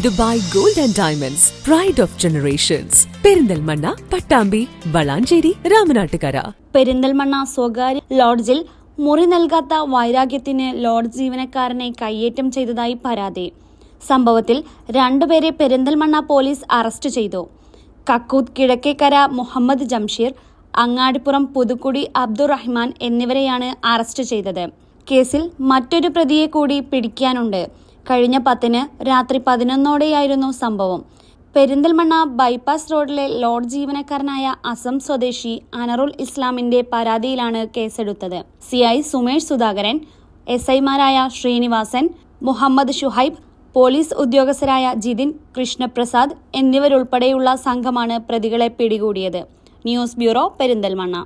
Dubai gold and diamonds pride of generations Perinthalmanna Pattambi Valanchery Ramanattukara. Perinthalmanna സ്വകാര്യ ലോഡ്ജിൽ മുറി നൽകാത്ത വൈരാഗ്യത്തിന് ലോഡ്ജ് ജീവനക്കാരനെ കയ്യേറ്റം ചെയ്തതായി പരാതി. സംഭവത്തിൽ രണ്ടുപേരെ പെരിന്തൽമണ്ണ പോലീസ് അറസ്റ്റ് ചെയ്തു. കക്കൂത്ത് കിഴക്കേക്കര മുഹമ്മദ് ജംഷീർ അങ്ങാടിപ്പുറം പുതുക്കുടി അബ്ദുറഹ്മാൻ എന്നിവരെയാണ് അറസ്റ്റ് ചെയ്തത്. കേസിൽ മറ്റൊരു പ്രതിയെ കൂടി പിടിക്കാനുണ്ട്. കഴിഞ്ഞ പത്തിന് രാത്രി പതിനൊന്നോടെയായിരുന്നു സംഭവം. പെരിന്തൽമണ്ണ ബൈപ്പാസ് റോഡിലെ ലോഡ് ജീവനക്കാരനായ അസം സ്വദേശി അനറുൽ ഇസ്ലാമിന്റെ പരാതിയിലാണ് കേസെടുത്തത്. C I Sumesh Sudhakaran S ഐമാരായ ശ്രീനിവാസൻ മുഹമ്മദ് ഷുഹൈബ് പോലീസ് ഉദ്യോഗസ്ഥരായ ജിതിൻ കൃഷ്ണപ്രസാദ് എന്നിവരുൾപ്പെടെയുള്ള സംഘമാണ് പ്രതികളെ പിടികൂടിയത്. News bureau Perinthalmanna.